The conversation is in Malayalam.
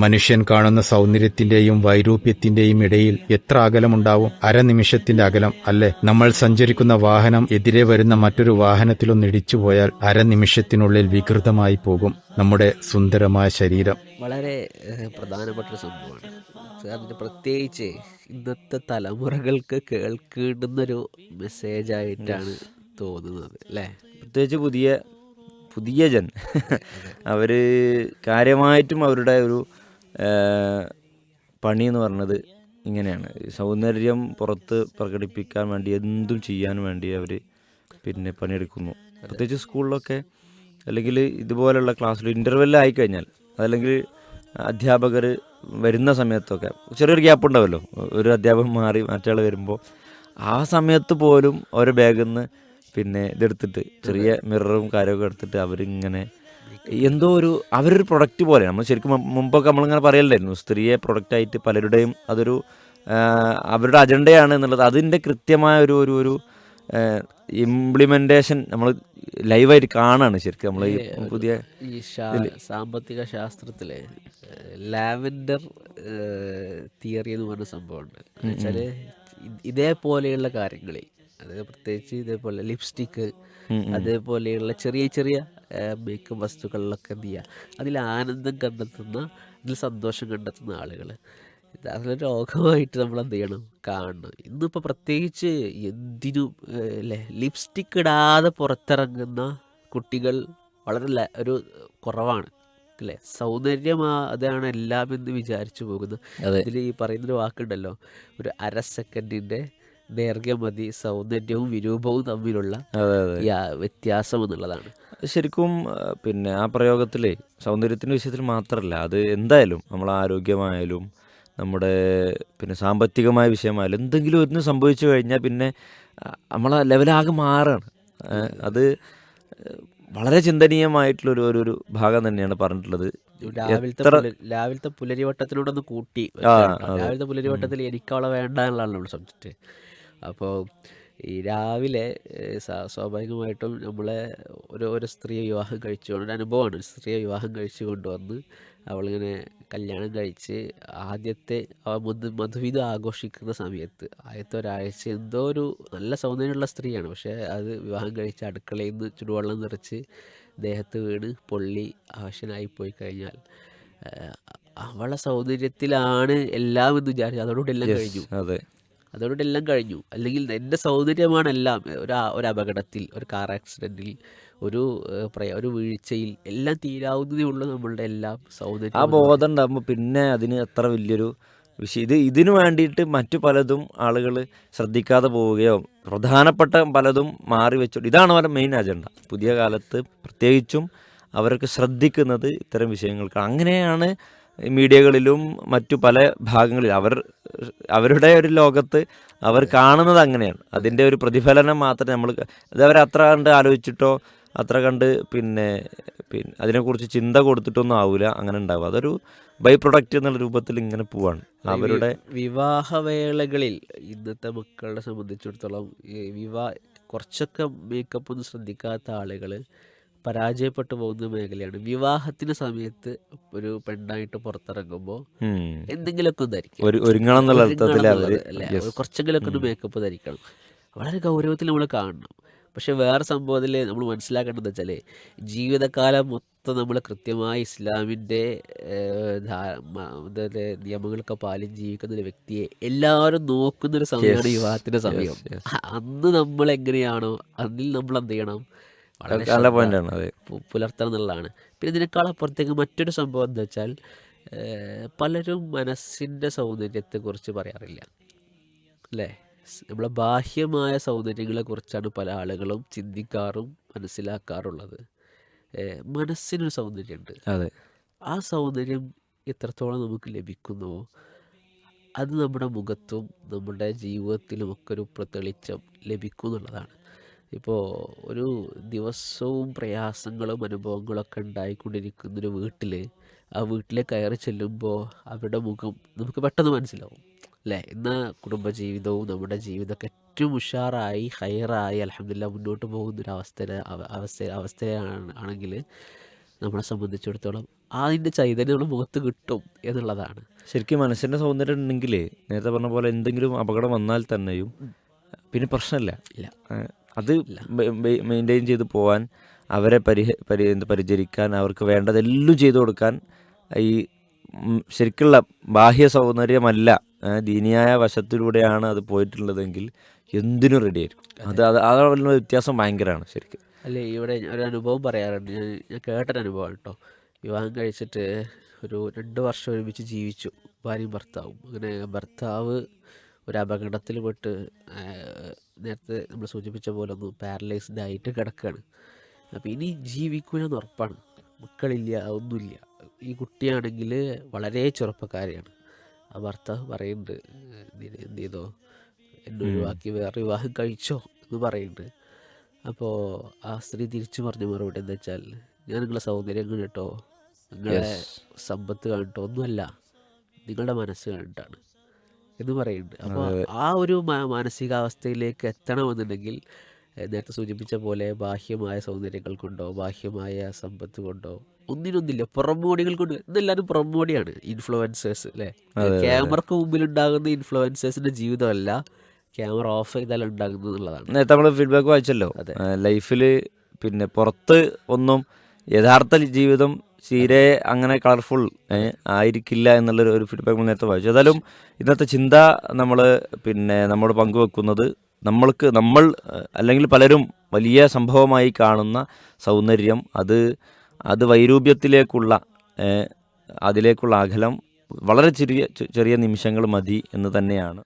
മനുഷ്യൻ കാണുന്ന സൗന്ദര്യത്തിന്റെയും വൈരൂപ്യത്തിന്റെയും ഇടയിൽ എത്ര അകലമുണ്ടാവും? അരനിമിഷത്തിന്റെ അകലം അല്ലെ? നമ്മൾ സഞ്ചരിക്കുന്ന വാഹനം എതിരെ വരുന്ന മറ്റൊരു വാഹനത്തിലൊന്ന് ഇടിച്ചുപോയാൽ അരനിമിഷത്തിനുള്ളിൽ വികൃതമായി പോകും നമ്മുടെ സുന്ദരമായ ശരീരം. വളരെ പ്രധാനപ്പെട്ട ഒരു സംഭവമാണ്. അതിന് പ്രത്യേകിച്ച് ഇന്നത്തെ തലമുറകൾക്ക് കേൾക്കുന്നൊരു മെസ്സേജ് ആയിട്ടാണ് തോന്നുന്നത് അല്ലേ? പ്രത്യേകിച്ച് പുതിയ പുതിയ ജൻ. അവർ കാര്യമായിട്ടും അവരുടെ ഒരു പണി എന്ന് പറഞ്ഞത് ഇങ്ങനെയാണ്. സൗന്ദര്യം പുറത്ത് പ്രകടിപ്പിക്കാൻ വേണ്ടി എന്തും ചെയ്യാൻ വേണ്ടി അവർ പിന്നെ പണിയെടുക്കുന്നു. പ്രത്യേകിച്ച് സ്കൂളിലൊക്കെ അല്ലെങ്കിൽ ഇതുപോലെയുള്ള ക്ലാസ്സിൽ ഇന്റർവെൽ ആയിക്കഴിഞ്ഞാൽ അതല്ലെങ്കിൽ അധ്യാപകർ വരുന്ന സമയത്തൊക്കെ ചെറിയൊരു ഗ്യാപ്പ് ഉണ്ടാവുമല്ലോ ഒരു അധ്യാപകൻ മാറി മറ്റാൾ വരുമ്പോൾ ആ സമയത്ത് പോലും ഓരോ ബാഗിൽ നിന്ന് പിന്നെ ഇതെടുത്തിട്ട് ചെറിയ മിററും കാര്യമൊക്കെ എടുത്തിട്ട് അവരിങ്ങനെ എന്തോ ഒരു അവരൊരു പ്രൊഡക്റ്റ് പോലെ. നമ്മൾ ശരിക്കും മുമ്പ് മുമ്പൊക്കെ നമ്മളിങ്ങനെ പറയലായിരുന്നു സ്ത്രീയെ പ്രൊഡക്റ്റായിട്ട് പലരുടെയും അതൊരു അവരുടെ അജണ്ടയാണ് എന്നുള്ളത്. അതിന്റെ കൃത്യമായ ഒരു ഒരു ഒരു ഇംപ്ലിമെന്റേഷൻ നമ്മൾ ലൈവായിട്ട് കാണാണ് ശരിക്കും നമ്മൾ ഈ പുതിയ ഈ സാമ്പത്തിക ശാസ്ത്രത്തിലെ ലാവൻഡർ തിയറി എന്ന് പറഞ്ഞ സംഭവമുണ്ട്. എന്നുവെച്ചാൽ ഇതേപോലെയുള്ള കാര്യങ്ങളിൽ അതായത് പ്രത്യേകിച്ച് ഇതേപോലെ ലിപ്സ്റ്റിക്ക് അതേപോലെയുള്ള ചെറിയ ചെറിയ മേക്കപ്പ് വസ്തുക്കളിലൊക്കെ എന്ത് ചെയ്യുക അതിൽ ആനന്ദം കണ്ടെത്തുന്ന അതിൽ സന്തോഷം കണ്ടെത്തുന്ന ആളുകൾ ഇതാണ് രോഗമായിട്ട് നമ്മൾ എന്ത് ചെയ്യണം? കാണണം. ഇന്നിപ്പോൾ പ്രത്യേകിച്ച് എന്തിനും അല്ലേ ലിപ്സ്റ്റിക്ക് ഇടാതെ പുറത്തിറങ്ങുന്ന കുട്ടികൾ വളരെ ഒരു കുറവാണ്. അല്ലേ സൗന്ദര്യം അതാണ് എല്ലാം എന്ന് വിചാരിച്ചു പോകുന്നത് അതിൽ ഈ പറയുന്നൊരു വാക്കുണ്ടല്ലോ ഒരു അര സെക്കൻഡിന്റെ ദൈർഘ്യം മതി സൗന്ദര്യവും വിരൂപവും തമ്മിലുള്ള വ്യത്യാസം എന്നുള്ളതാണ്. ശരിക്കും പിന്നെ ആ പ്രയോഗത്തിൽ സൗന്ദര്യത്തിന്റെ വിഷയത്തിൽ മാത്രമല്ല അത് എന്തായാലും നമ്മൾ ആരോഗ്യമായാലും നമ്മുടെ പിന്നെ സാമ്പത്തികമായ വിഷയമായാലും എന്തെങ്കിലും ഒന്ന് സംഭവിച്ചു കഴിഞ്ഞാൽ പിന്നെ നമ്മളെ ലെവലാകെ മാറാണ്. അത് വളരെ ചിന്തനീയമായിട്ടുള്ള ഒരു ഒരു ഭാഗം തന്നെയാണ് പറഞ്ഞിട്ടുള്ളത്. രാവിലത്തെ പുലരിവട്ടത്തിലൂടെ ഒന്ന് കൂട്ടി. രാവിലത്തെ പുലരിവട്ടത്തിൽ എനിക്കവളെ വേണ്ട എന്നുള്ളതാണ് നമ്മുടെ സബ്ജക്റ്റ്. അപ്പോൾ ഈ രാവിലെ സ്വാഭാവികമായിട്ടും നമ്മളെ ഒരു ഒരു സ്ത്രീയെ വിവാഹം കഴിച്ചുകൊണ്ട് അനുഭവമാണ്. ഒരു സ്ത്രീയെ വിവാഹം കഴിച്ചു കൊണ്ടുവന്ന് അവളിങ്ങനെ കല്യാണം കഴിച്ച് ആദ്യത്തെ അവ മധു മധുവിധ ആഘോഷിക്കുന്ന സമയത്ത് ആദ്യത്തെ ഒരാഴ്ച എന്തോ ഒരു നല്ല സൗന്ദര്യമുള്ള സ്ത്രീയാണ്. പക്ഷേ അത് വിവാഹം കഴിച്ച് അടുക്കളയിൽ നിന്ന് ചുടുവെള്ളം നിറച്ച് ദേഹത്ത് വീണ് പൊള്ളി ആവശ്യനായി പോയി കഴിഞ്ഞാൽ അവളെ സൗന്ദര്യത്തിലാണ് എല്ലാം എന്ന് വിചാരിച്ചു അതോടുകൂടി എല്ലാം കഴിഞ്ഞു. അതെ. അതോടുകൂടി എല്ലാം കഴിഞ്ഞു. അല്ലെങ്കിൽ എന്റെ സൗന്ദര്യമാണ് എല്ലാം. ഒരു ഒരു അപകടത്തിൽ ഒരു കാർ ആക്സിഡന്റിൽ ഒരു പ്രയ ഒരു വീഴ്ചയിൽ എല്ലാം തീരാവുന്നതേ ഉള്ളൂ നമ്മളുടെ എല്ലാം സൗന്ദര്യം ആ ബോധം ഉണ്ടാകുമ്പോൾ പിന്നെ അതിന് അത്ര വലിയൊരു വിഷയം. ഇത് ഇതിനു വേണ്ടിയിട്ട് മറ്റു പലതും ആളുകൾ ശ്രദ്ധിക്കാതെ പോവുകയോ പ്രധാനപ്പെട്ട പലതും മാറി വെച്ചു ഇതാണ് അവരുടെ മെയിൻ അജണ്ട പുതിയ കാലത്ത് പ്രത്യേകിച്ചും അവർക്ക് ശ്രദ്ധിക്കുന്നത് ഇത്തരം വിഷയങ്ങൾക്ക്. അങ്ങനെയാണ് മീഡിയകളിലും മറ്റു പല ഭാഗങ്ങളിലും അവർ അവരുടെ ഒരു ലോകത്ത് അവർ കാണുന്നത് അങ്ങനെയാണ്. അതിന്റെ ഒരു പ്രതിഫലനം മാത്രമേ നമ്മൾ അത് അവർ അത്ര കണ്ട് ആലോചിച്ചിട്ടോ അത്ര കണ്ട് പിന്നെ പിന്നെ അതിനെക്കുറിച്ച് ചിന്ത കൊടുത്തിട്ടൊന്നും ആവില്ല അങ്ങനെ ഉണ്ടാവുക. അതൊരു ബൈ പ്രൊഡക്റ്റ് എന്നുള്ള രൂപത്തിൽ ഇങ്ങനെ പോവാണ്. അവരുടെ വിവാഹവേളകളിൽ ഇന്നത്തെ മക്കളെ സംബന്ധിച്ചിടത്തോളം വിവാഹ വിവാ കുറച്ചൊക്കെ മേക്കപ്പ് ഒന്നും ശ്രദ്ധിക്കാത്ത ആളുകൾ പരാജയപ്പെട്ടു പോകുന്ന മേഖലയാണ്. വിവാഹത്തിന് സമയത്ത് ഒരു പെണ്ണായിട്ട് പുറത്തിറങ്ങുമ്പോൾ എന്തെങ്കിലുമൊക്കെ ഒന്ന് ധരിക്കും കുറച്ചെങ്കിലുമൊക്കെ ഒന്ന് മേക്കപ്പ് ധരിക്കണം. വളരെ ഗൗരവത്തിൽ നമ്മൾ കാണണം. പക്ഷെ വേറെ സംഭവത്തിൽ നമ്മൾ മനസ്സിലാക്കേണ്ടത് വെച്ചാൽ ജീവിതകാലം മൊത്തം നമ്മൾ കൃത്യമായി ഇസ്ലാമിന്റെ നിയമങ്ങളൊക്കെ പാലിച്ച് ജീവിക്കുന്ന ഒരു വ്യക്തിയെ എല്ലാവരും നോക്കുന്ന ഒരു സമയമാണ് വിവാഹത്തിന്റെ സമയം. അന്ന് നമ്മൾ എങ്ങനെയാണോ അതിൽ നമ്മൾ എന്ത് ചെയ്യണം? നല്ല പോയിന്റാണ് അതെ. എന്നുള്ളതാണ് പിന്നെ ഇതിനേക്കാൾ അപ്പുറത്തേക്ക് മറ്റൊരു സംഭവം എന്താ വെച്ചാൽ പലരും മനസ്സിന്റെ സൗന്ദര്യത്തെക്കുറിച്ച് പറയാറില്ല. അല്ലേ? നമ്മളെ ബാഹ്യമായ സൗന്ദര്യങ്ങളെ കുറിച്ചാണ് പല ആളുകളും ചിന്തിക്കാറും മനസ്സിലാക്കാറുള്ളത്. മനസ്സിനൊരു സൗന്ദര്യമുണ്ട്. അതെ. ആ സൗന്ദര്യം എത്രത്തോളം നമുക്ക് ലഭിക്കുന്നുവോ അത് നമ്മുടെ മുഖത്തും നമ്മുടെ ജീവിതത്തിലും ഒക്കെ ഒരു പ്രതെളിച്ചം ലഭിക്കും എന്നുള്ളതാണ് ഇപ്പോൾ ഒരു ദിവസവും പ്രയാസങ്ങളും അനുഭവങ്ങളൊക്കെ ഉണ്ടായിക്കൊണ്ടിരിക്കുന്നൊരു വീട്ടിൽ ആ വീട്ടിലെ കയറി ചെല്ലുമ്പോൾ അവരുടെ മുഖം നമുക്ക് പെട്ടെന്ന് മനസ്സിലാവും അല്ലേ? എന്നാൽ കുടുംബജീവിതവും നമ്മുടെ ജീവിതമൊക്കെ ഏറ്റവും ഉഷാറായി ഹയറായി അലഹമില്ല മുന്നോട്ട് പോകുന്ന ഒരു അവസ്ഥ അവസ്ഥ അവസ്ഥയാണ് ആണെങ്കിൽ നമ്മളെ സംബന്ധിച്ചിടത്തോളം അതിന്റെ ചൈതന്യം നമ്മുടെ മുഖത്ത് കിട്ടും എന്നുള്ളതാണ്. ശരിക്കും മനസ്സിന്റെ സൗന്ദര്യം ഉണ്ടെങ്കിൽ നേരത്തെ പറഞ്ഞ പോലെ എന്തെങ്കിലും അപകടം വന്നാൽ തന്നെയും പിന്നെ പ്രശ്നമില്ല. ഇല്ല. അത് മെയിന്റെയിൻ ചെയ്ത് പോകാൻ അവരെ പരിഹ പരി പരിചരിക്കാൻ അവർക്ക് വേണ്ടതെല്ലാം ചെയ്തു കൊടുക്കാൻ ഈ ശരിക്കുള്ള ബാഹ്യ സൗന്ദര്യമല്ല ദീനിയായ വശത്തിലൂടെയാണ് അത് പോയിട്ടുള്ളതെങ്കിൽ എന്തിനും റെഡി ആയിരിക്കും. അത്. അത് അതിനുള്ള വ്യത്യാസം ഭയങ്കരമാണ് ശരിക്കും. അല്ലേ ഇവിടെ ഒരു അനുഭവം പറയാറുണ്ട്. ഞാൻ ഞാൻ കേട്ടൊരു അനുഭവം കേട്ടോ. വിവാഹം കഴിച്ചിട്ട് ഒരു രണ്ട് വർഷം ഒരുമിച്ച് ജീവിച്ചു. ഭാര്യയും ഭർത്താവും. അങ്ങനെ ഭർത്താവ് ഒരു അപകടത്തിൽ പെട്ട് നേരത്തെ നമ്മൾ സൂചിപ്പിച്ച പോലെ ഒന്ന് പാരലൈസ്ഡ് ആയിട്ട് കിടക്കുകയാണ് അപ്പോൾ ഇനി ജീവിക്കൂലെന്ന് ഉറപ്പാണ്. മക്കളില്ല ഒന്നുമില്ല. ഈ കുട്ടിയാണെങ്കിൽ വളരെ ചെറുപ്പക്കാരിയാണ്. ആ ഭർത്താവ് പറയുന്നുണ്ട് എന്തു ചെയ്തോ? എന്നെ ഒഴിവാക്കി വേറെ വിവാഹം കഴിച്ചോ? എന്ന് പറയുന്നുണ്ട്. അപ്പോൾ ആ സ്ത്രീ തിരിച്ചു പറഞ്ഞ മറുപടി എന്താ വെച്ചാൽ ഞാൻ നിങ്ങളെ സൗന്ദര്യം കണ്ടിട്ടോ? നിങ്ങളെ സമ്പത്ത് കണ്ടിട്ടോ? ഒന്നുമല്ല. നിങ്ങളുടെ മനസ്സ് കണ്ടിട്ടാണ്. എന്ന് പറയുന്നുണ്ട്. അപ്പോൾ ആ ഒരു മാനസികാവസ്ഥയിലേക്ക് എത്തണമെന്നുണ്ടെങ്കിൽ നേരത്തെ സൂചിപ്പിച്ച പോലെ ബാഹ്യമായ സൗന്ദര്യങ്ങൾ കൊണ്ടോ ബാഹ്യമായ സമ്പത്ത് കൊണ്ടോ ഒന്നിനൊന്നില്ല പുറമോടികൾ കൊണ്ട് ഇതെല്ലാവരും പുറമോടിയാണ് ഇൻഫ്ലുവൻസേഴ്സ് അല്ലേ? ക്യാമറക്ക് മുമ്പിൽ ഉണ്ടാകുന്ന ഇൻഫ്ലുവൻസേഴ്സിന്റെ ജീവിതമല്ല ക്യാമറ ഓഫ് ചെയ്താൽ ഉണ്ടാകുന്നത് എന്നുള്ളതാണ്. നേരത്തെ നമ്മൾ ഫീഡ്ബാക്ക് വായിച്ചല്ലോ. ലൈഫിൽ പിന്നെ പുറത്ത് ഒന്നും യഥാർത്ഥ ജീവിതം തീരെ അങ്ങനെ കളർഫുൾ ആയിരിക്കില്ല എന്നുള്ളൊരു ഒരു ഫീഡ്ബാക്ക് നേരത്തെ വായിച്ചു. ഏതായാലും ഇന്നത്തെ ചിന്ത നമ്മൾ പിന്നെ നമ്മൾ പങ്കുവെക്കുന്നത് നമ്മൾക്ക് നമ്മൾ അല്ലെങ്കിൽ പലരും വലിയ സംഭവമായി കാണുന്ന സൗന്ദര്യം അത് അത് വൈരൂപ്യത്തിലേക്കുള്ള അതിലേക്കുള്ള അകലം വളരെ ചെറിയ ചെറിയ നിമിഷങ്ങൾ മതി എന്ന് തന്നെയാണ്.